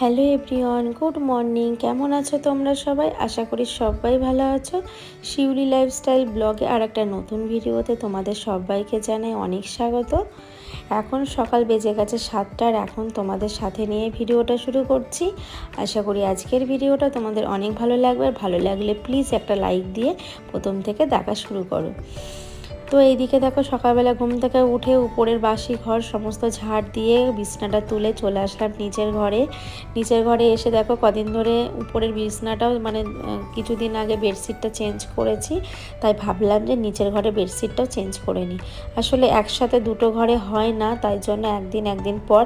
Hello everyone, good morning. কেমন আছো তোমরা সবাই? আশা করি সবাই ভালো আছো। শিউলি লাইফস্টাইল ব্লগে আর একটা নতুন ভিডিওতে তোমাদের সবাইকে জানাই অনেক স্বাগত। এখন সকাল বেজে গেছে সাতটার এখন তোমাদের সাথে নিয়ে ভিডিওটা শুরু করছি। আশা করি আজকের ভিডিওটা তোমাদের অনেক ভালো লাগবে। আর ভালো লাগলে প্লিজ একটা লাইক দিয়ে প্রথম থেকে দেখা শুরু করো। তো এইদিকে দেখো সকালবেলা ঘুম থেকে উঠে উপরের বাসি ঘর সমস্ত ঝাড় দিয়ে বিছনাটা তুলে চলে আসলাম নিচের ঘরে। নিচের ঘরে এসে দেখো কদিন ধরে উপরের বিছনাটাও মানে কিছুদিন আগে বেডশিটটা চেঞ্জ করেছি, তাই ভাবলাম যে নিচের ঘরে বেডশিটটাও চেঞ্জ করে নিই। আসলে একসাথে দুটো ঘরে হয় না, তাই জন্য একদিন একদিন পর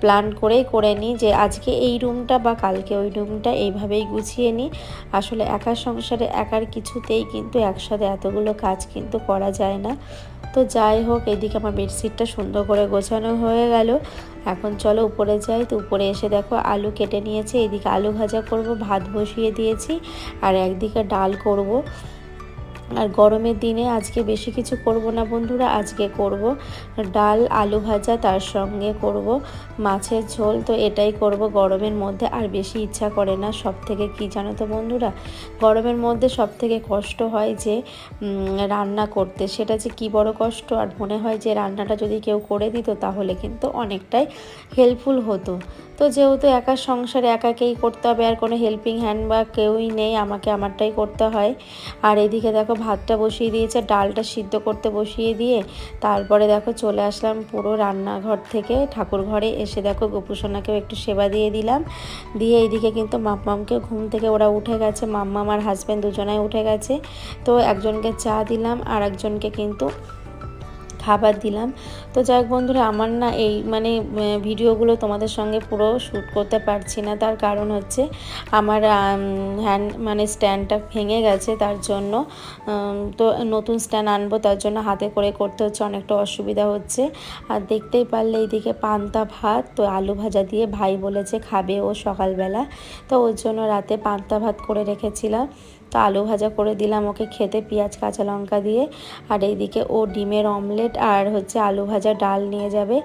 প্ল্যান করেই করে নিই যে আজকে এই রুমটা বা কালকে ওই রুমটা এইভাবেই গুছিয়ে নিই আসলে একার সংসারে একার কিছুতেই কিন্তু একসাথে এতগুলো কাজ কিন্তু করা যায় না। তো যাই হোক, এদিকে আমার বেডশিটটা সুন্দর করে গোছানো হয়ে গেল। এখন চলো উপরে যাই। তো উপরে এসে দেখো আলু কেটে নিয়েছে। এদিকে আলু ভাজা করব, ভাত বসিয়ে দিয়েছি। আর একদিকে ডাল করব। আর গরমের দিনে আজকে বেশি কিছু করব না বন্ধুরা, আজকে করব ডাল, আলু ভাজা, তার সঙ্গে করব মাছের ঝোল, তো এটাই করব গরমের মধ্যে। আর বেশি ইচ্ছা করে না সব থেকে কি জানো তো বন্ধুরা? গরমের মধ্যে সব থেকে কষ্ট হয় যে রান্না করতে। সেটা যে কি বড় কষ্ট? আর মনে হয় যে রান্নাটা যদি কেউ করে দিত তাহলে কিন্তু অনেকটাই হেল্পফুল হতো। তো যেহেতু একা সংসারে একাকেই করতে হবে, আর কোনো হেল্পিং হ্যান্ড বা কেউই নেই, আমাকে আমারটাই করতে হয়। আর এদিকে দেখো ভাতটা বসিয়ে দিয়েছে, ডালটা সিদ্ধ করতে বসিয়ে দিয়ে তারপরে দেখো চলে আসলাম পুরো রান্নাঘর থেকে ঠাকুর ঘরে। এসে দেখো গোপুসোনাকেও একটু সেবা দিয়ে দিলাম। দিয়ে এইদিকে কিন্তু মাম্মামকে ঘুম থেকে ওরা উঠে গেছে, মাম্মাম আর হাজব্যান্ড দুজনাই উঠে গেছে। তো একজনকে চা দিলাম আর একজনকে কিন্তু খাবার দিলাম। তো যাই বন্ধুরা, আমার না এই মানে ভিডিওগুলো তোমাদের সঙ্গে পুরো শ্যুট করতে পারছি না। তার কারণ হচ্ছে আমার হ্যান্ড মানে স্ট্যান্ডটা ভেঙে গেছে তার জন্য। তো নতুন স্ট্যান্ড আনব তার জন্য হাতে করে করতে হচ্ছে, অনেকটা অসুবিধা হচ্ছে। আর দেখতেই পারলে এইদিকে পান্তা ভাত, তো আলু ভাজা দিয়ে ভাই বলেছে খাবে ও সকালবেলা। তো ওর জন্য রাতে পান্তা ভাত করে রেখেছিলাম। তো আলু ভাজা করে দিলাম, ওকে খেতে পেঁয়াজ, কাঁচা লঙ্কা দিয়ে। আর এইদিকে ও ডিমের অমলেট আর হচ্ছে আলু ভাজা ডাল নিয়ে যাবে।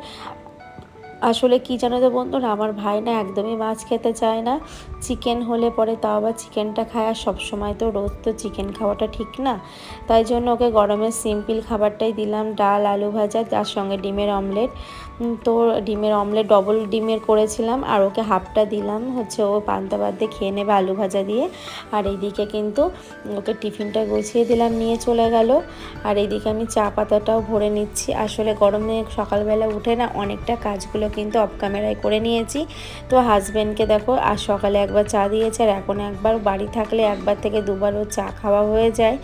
আসলে কি জানো তো বন্ধুরা, আমার ভাই না একদমই মাছ খেতে চায় না। চিকেন হলে পরে তাও আবার চিকেনটা খায়, আর সবসময় তো রোজ তো চিকেন খাওয়াটা ঠিক না। তাই জন্য ওকে গরমের সিম্পল খাবারটাই দিলাম, ডাল, আলু ভাজা, তার সঙ্গে ডিমের অমলেট তো ডিমের অমলেট ডবল ডিমের করেছিলাম, আর ওকে হাফটা দিলাম। হচ্ছে ও পান্তা বাদ দিয়ে খেয়ে নেবে আলু ভাজা দিয়ে। আর এইদিকে কিন্তু ওকে টিফিনটা গুছিয়ে দিলাম, নিয়ে চলে গেল। আর এইদিকে আমি চা পাতাটাও ভরে নিচ্ছি। আসলে গরমে সকালবেলা উঠে না অনেকটা কাজগুলো কিন্তু অফ ক্যামেরায় করে নিয়েছি। তো হাজব্যান্ডকে দেখো আর সকালে একবার চা দিয়েছে আর এখন একবার বাড়ি থাকলে একবার থেকে দুবারও চা খাওয়া হয়ে যায়।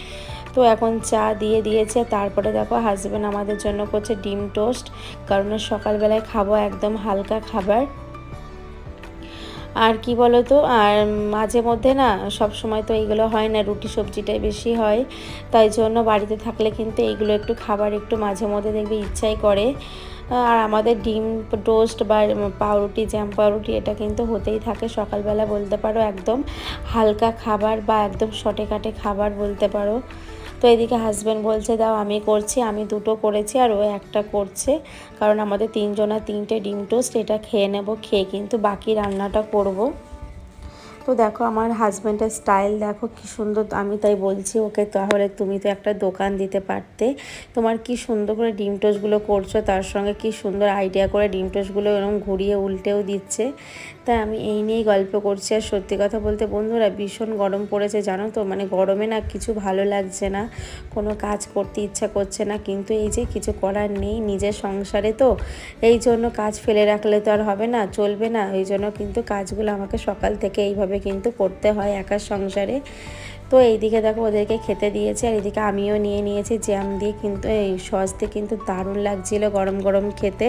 তো এখন চা দিয়ে দিয়েছে, তারপরে দেখো হাজব্যান্ড আমাদের জন্য করছে ডিম টোস্ট, কারণ সকালবেলায় খাব একদম হালকা খাবার। আর কি বলো তো আর মাঝে মধ্যে না সব সময় তো এইগুলো হয় না, রুটি সবজিটাই বেশি হয়। তাই জন্য বাড়িতে থাকলে কিন্তু এইগুলো একটু খাবার একটু মাঝে মধ্যে দেখবে ইচ্ছাই করে। আর আমাদের ডিম টোস্ট বা পাউরুটি, জ্যাম পাউরুটি, এটা কিন্তু হতেই থাকে। সকালবেলা বলতে পারো একদম হালকা খাবার বা একদম শটে কাটে খাবার বলতে পারো। তো এদিকে হাজব্যান্ড বলছে, দাও, আমি করছি, আমি দুটো করেছি আর ও একটা করছে। কারণ আমাদের তিনজনা তিনটে ডিম টোস্ট, এটা খেয়ে নেব, খেয়ে কিন্তু বাকি রান্নাটা করব। তো দেখো আমার হাজব্যান্ডের স্টাইল দেখো কি সুন্দর, আমি তাই বলছি ওকে তাহলে তুমি তো একটা দোকান দিতে পারতে। তোমার কি সুন্দর করে ডিম টোস্টগুলো করছ, তার সঙ্গে কি সুন্দর আইডিয়া করে ডিম টোস্টগুলো এরকম ঘুরিয়ে উল্টেও দিচ্ছে। তাই আমি এই নিয়েই গল্প করছি। আর সত্যি কথা বলতে বন্ধুরা, ভীষণ গরম পড়েছে, জানো তো? মানে গরমে না কিছু ভালো লাগছে না, কোনো কাজ করতে ইচ্ছা করছে না। কিন্তু এই যে কিছু করার নেই নিজের সংসারে তো, এই জন্য কাজ ফেলে রাখলে তো আর হবে না, চলবে না। এই জন্য কিন্তু কাজগুলো আমাকে সকাল থেকে এইভাবে কিন্তু করতে হয় একার সংসারে। তো এইদিকে দেখো ওদেরকে খেতে দিয়েছে, আর এদিকে আমিও নিয়ে নিয়েছি জ্যাম দিয়ে কিন্তু এই সস দিয়ে কিন্তু দারুণ লাগছিল গরম গরম খেতে।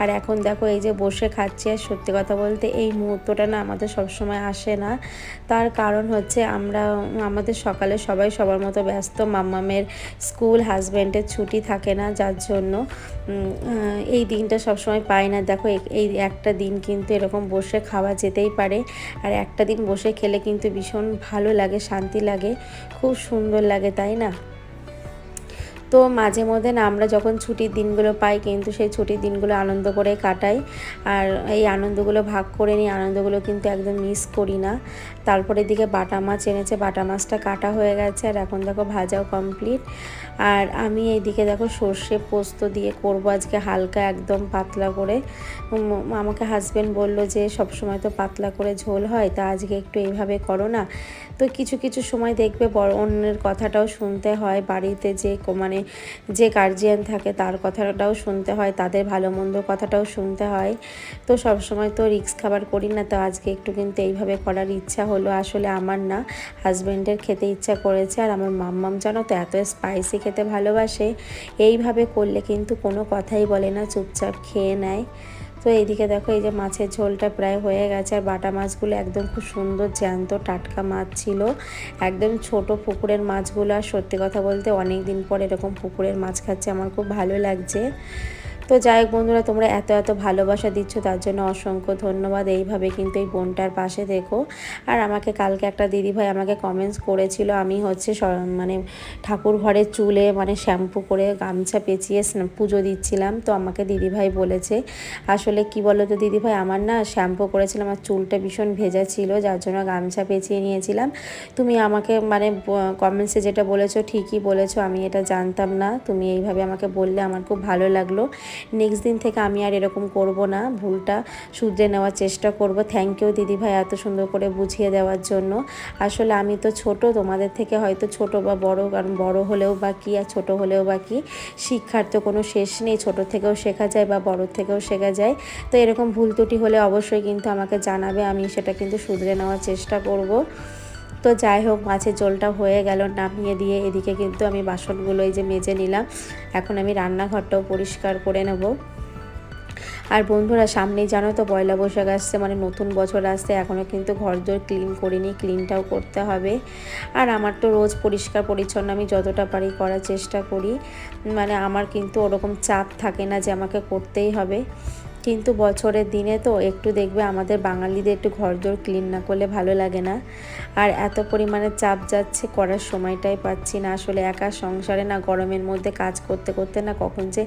আর এখন দেখো এই যে বসে খাচ্ছি, আর সত্যি কথা বলতে এই মুহূর্তটা না আমাদের সবসময় আসে না। তার কারণ হচ্ছে আমরা, আমাদের সকালে সবাই সবার মতো ব্যস্ত, মাম্মামের স্কুল, হাজব্যান্ডের ছুটি থাকে না, যার জন্য এই দিনটা সবসময় পাই না। দেখো এই একটা দিন কিন্তু এরকম বসে খাওয়া যেতেই পারে, আর একটা দিন বসে খেলে কিন্তু ভীষণ ভালো লাগে, শান্তি লাগে। খুব সুন্দর লাগে তাই না? তো মাঝে মধ্যে না আমরা যখন ছুটির দিনগুলো পাই কিন্তু সেই ছুটির দিনগুলো আনন্দ করে কাটাই। আর এই আনন্দগুলো ভাগ করে নিই আনন্দগুলো কিন্তু একদম মিস করি না। তারপরে দিকে বাটা মাছ এনেছে, বাটা মাছটা কাটা হয়ে গেছে আর এখন দেখো ভাজাও কমপ্লিট আর আমি এইদিকে দেখো সর্ষে পোস্ত দিয়ে করব আজকে হালকা একদম পাতলা করে। আমাকে হাজব্যান্ড বলল যে সব সময় তো পাতলা করে ঝোল হয়, তা আজকে একটু এইভাবে করো না। তো কিছু কিছু সময় দেখবে বড় অন্যের কথাটাও শুনতে হয়, বাড়িতে যে মানে যে গার্জিয়ান থাকে তার কথাটাও শুনতে হয়, তাদের ভালো মন্দ কথাটাও শুনতে হয়। তো সবসময় তো রিক্স খাবার করি না, তো আজকে একটু কিন্তু এইভাবে করার ইচ্ছা হলো, আসলে আমার না হাজব্যান্ডের খেতে ইচ্ছা করেছে আর আমার মাম্মাম জানো তো এত স্পাইসি খেতে ভালোবাসে। এইভাবে করলে কিন্তু কোনো কথাই বলে না, চুপচাপ খেয়ে নেয়। তো এইদিকে দেখো, এই যে মাছের ঝোলটা প্রায় হয়ে গেছে আর বাটা মাছগুলো একদম খুব সুন্দর জ্যান্ত টাটকা মাছ ছিল। একদম ছোট পুকুরের মাছগুলো আর সত্যি কথা বলতে অনেক দিন পর এরকম পুকুরের মাছ খাচ্ছে, আমার খুব ভালো লাগছে। তো যাই হোক বন্ধুরা, তোমরা এত এত ভালোবাসা দিচ্ছ, তার জন্য অসংখ্য ধন্যবাদ। এইভাবে কিন্তু এই বোনটার পাশে দেখো। আর আমাকে কালকে একটা দিদিভাই আমাকে কমেন্টস করেছিল, আমি হচ্ছে মানে ঠাকুর ঘরের চুলে মানে শ্যাম্পু করে গামছা পেঁচিয়ে পুজো দিচ্ছিলাম। তো আমাকে দিদিভাই বলেছে, আসলে কি বলো তো দিদিভাই, আমার না শ্যাম্পু করেছিলাম আমার চুলটা ভীষণ ভেজা ছিল, যার জন্য গামছা পেঁচিয়ে নিয়েছিলাম। তুমি আমাকে মানে কমেন্টসে যেটা বলেছ ঠিকই বলেছ, আমি এটা জানতাম না। তুমি এইভাবে আমাকে বললে আমার খুব ভালো লাগল। নেক্সট দিন থেকে আমি আর এরকম করব না। ভুলটা শুধরে নেওয়ার চেষ্টা করব। থ্যাংক ইউ দিদিভাই এত সুন্দর করে বুঝিয়ে দেওয়ার জন্য। আসলে আমি তো ছোট, তোমাদের থেকে হয়তো ছোট বা বড়, কারণ বড় হলেও বা কী আর ছোটো হলেও বা কী, শিক্ষার তো কোনো শেষ নেই। ছোট থেকেও শেখা যায় বা বড় থেকেও শেখা যায়। তো এরকম ভুল ত্রুটি হলে অবশ্যই কিন্তু আমাকে জানাবে। আমি সেটা কিন্তু শুধরে নেওয়ার চেষ্টা করব। তো যাই হোক, মাছের জলটা হয়ে গেল, নামিয়ে দিয়ে এদিকে কিন্তু আমি বাসনগুলো এই যে মেজে নিলাম। এখন আমি রান্নাঘরটাও পরিষ্কার করে নেব। আর বন্ধুরা, সামনেই জানো তো পয়লা বৈশাখ আসছে মানে নতুন বছর আসছে এখনও কিন্তু ঘর দোর ক্লিন করিনি, ক্লিনটাও করতে হবে। আর আমার তো রোজ পরিষ্কার পরিচ্ছন্ন, আমি যতটা পারি করার চেষ্টা করি। মানে আমার কিন্তু ওরকম চাপ থাকে না যে আমাকে করতেই হবে। কিন্তু বছরের দিনে তো একটু দেখবে আমাদের বাঙালিদের একটু ঘরদোর ক্লিন না করলে ভালো লাগে না। আর এত পরিমাণে চাপ যাচ্ছে করার সময়টাই পাচ্ছি না। আসলে একা সংসারে না গরমের মধ্যে কাজ করতে করতে না কখন যে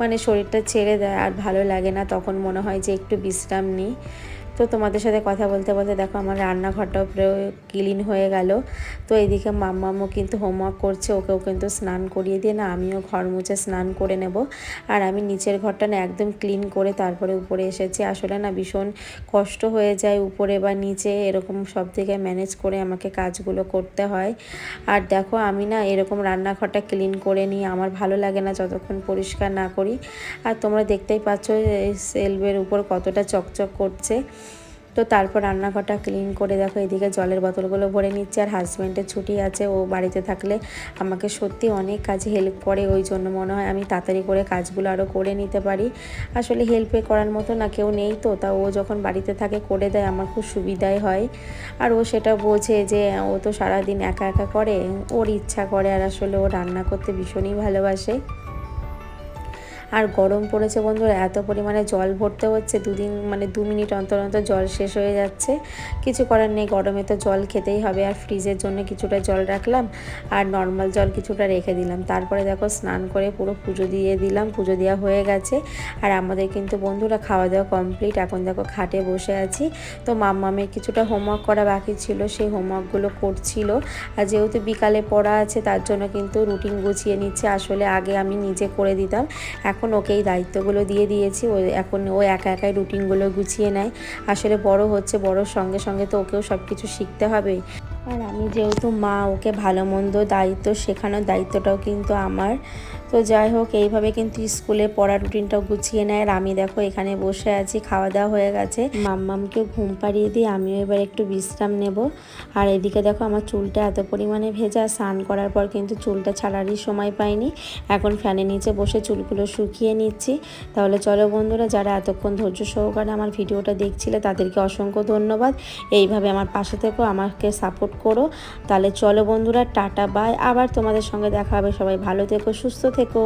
মানে শরীরটা ছেড়ে দেয় আর ভালো লাগে না। তখন মনে হয় যে একটু বিশ্রাম নিই। তো তোমাদের সাথে কথা বলতে বলতে দেখো আমার রান্নাঘরটাও পুরো ক্লিন হয়ে গেল। তো এইদিকে মাম্মামও কিন্তু হোমওয়ার্ক করছে, ওকেও কিন্তু স্নান করিয়ে দিয়ে না আমিও ঘর মুছে স্নান করে নেব। আর আমি নিচের ঘরটা না একদম ক্লিন করে তারপরে উপরে এসেছি। আসলে না ভীষণ কষ্ট হয়ে যায় উপরে বা নিচে, এরকম সব থেকে ম্যানেজ করে আমাকে কাজগুলো করতে হয়। আর দেখো আমি না এরকম রান্নাঘরটা ক্লিন করে নিই, আমার ভালো লাগে না যতক্ষণ পরিষ্কার না করি। আর তোমরা দেখতেই পাচ্ছ সেলভের উপর কতটা চকচক করছে। তো তারপর রান্নাঘরটা ক্লিন করে দেখো, এদিকে জলের বোতলগুলো ভরে নিচ্ছে আর হাজব্যান্ডের ছুটি আছে, ও বাড়িতে থাকলে আমাকে সত্যি অনেক কাজে হেল্প করে, ওই জন্য মনে হয় আমি তাড়াতাড়ি করে কাজগুলো আরও করে নিতে পারি। আসলে হেল্পে করার মতো না, কেউ নেই তো, তা ও যখন বাড়িতে থাকে করে দেয়, আমার খুব সুবিধাই হয়। আর ও সেটা বোঝে যে ও তো সারাদিন একা একা করে, ওর ইচ্ছা করে, আর আসলে ও রান্না করতে ভীষণই ভালোবাসে। আর গরম পড়েছে বন্ধুরা, এত পরিমাণে জল ভরতে হচ্ছে, দুদিন মানে দু মিনিট অন্তর অন্তর জল শেষ হয়ে যাচ্ছে। কিছু করার নেই, গরমে তো জল খেতেই হবে, আর ফ্রিজের জন্য কিছুটা জল রাখলাম, আর নর্মাল জল কিছুটা রেখে দিলাম। তারপরে দেখো স্নান করে পুরো পুজো দিয়ে দিলাম, পুজো দেওয়া হয়ে গেছে। আর আমাদের কিন্তু বন্ধুরা খাওয়া দাওয়া কমপ্লিট এখন দেখো খাটে বসে আছি। তো মাম্মামের কিছুটা হোমওয়ার্ক করা বাকি ছিল, সেই হোমওয়ার্কগুলো করছিল। আর যেহেতু বিকালে পড়া আছে, তার জন্য কিন্তু রুটিন গুছিয়ে নিচ্ছে, আসলে আগে আমি নিজে করে দিতাম। এখন এখন ওকেই দায়িত্বগুলো দিয়ে দিয়েছি। ও এখন ও একা একাই রুটিনগুলো গুছিয়ে নেয়। আসলে বড় হচ্ছে, বড়োর সঙ্গে সঙ্গে তো ওকেও সব কিছু শিখতে হবে। আর আমি যেহেতু মা, ওকে ভালো মন্দ দায়িত্ব শেখানোর দায়িত্বটাও কিন্তু আমার। তো যাই হোক, এইভাবে কিন্তু স্কুলে পড়া রুটিনটাও গুছিয়ে নেয়। আর আমি দেখো এখানে বসে আছি খাওয়া দাওয়া হয়ে গেছে। মাম্মামকে ঘুম পাড়িয়ে দিয়ে আমিও এবার একটু বিশ্রাম নেব। আর এদিকে দেখো আমার চুলটা এত পরিমাণে ভেজা, স্নান করার পর কিন্তু চুলটা ছাড়ারই সময় পাইনি। এখন ফ্যানের নিচে বসে চুলগুলো শুকিয়ে নিচ্ছি। তাহলে চলো বন্ধুরা, যারা এতক্ষণ ধৈর্য সহকারে আমার ভিডিওটা দেখছিলে, তাদেরকে অসংখ্য ধন্যবাদ। এইভাবে আমার পাশে থেকেও আমাকে সাপোর্ট করো। তাহলে চলো বন্ধুরা, টাটা বাই আবার তোমাদের সঙ্গে দেখা হবে। সবাই ভালো থেকো, সুস্থ থেকো।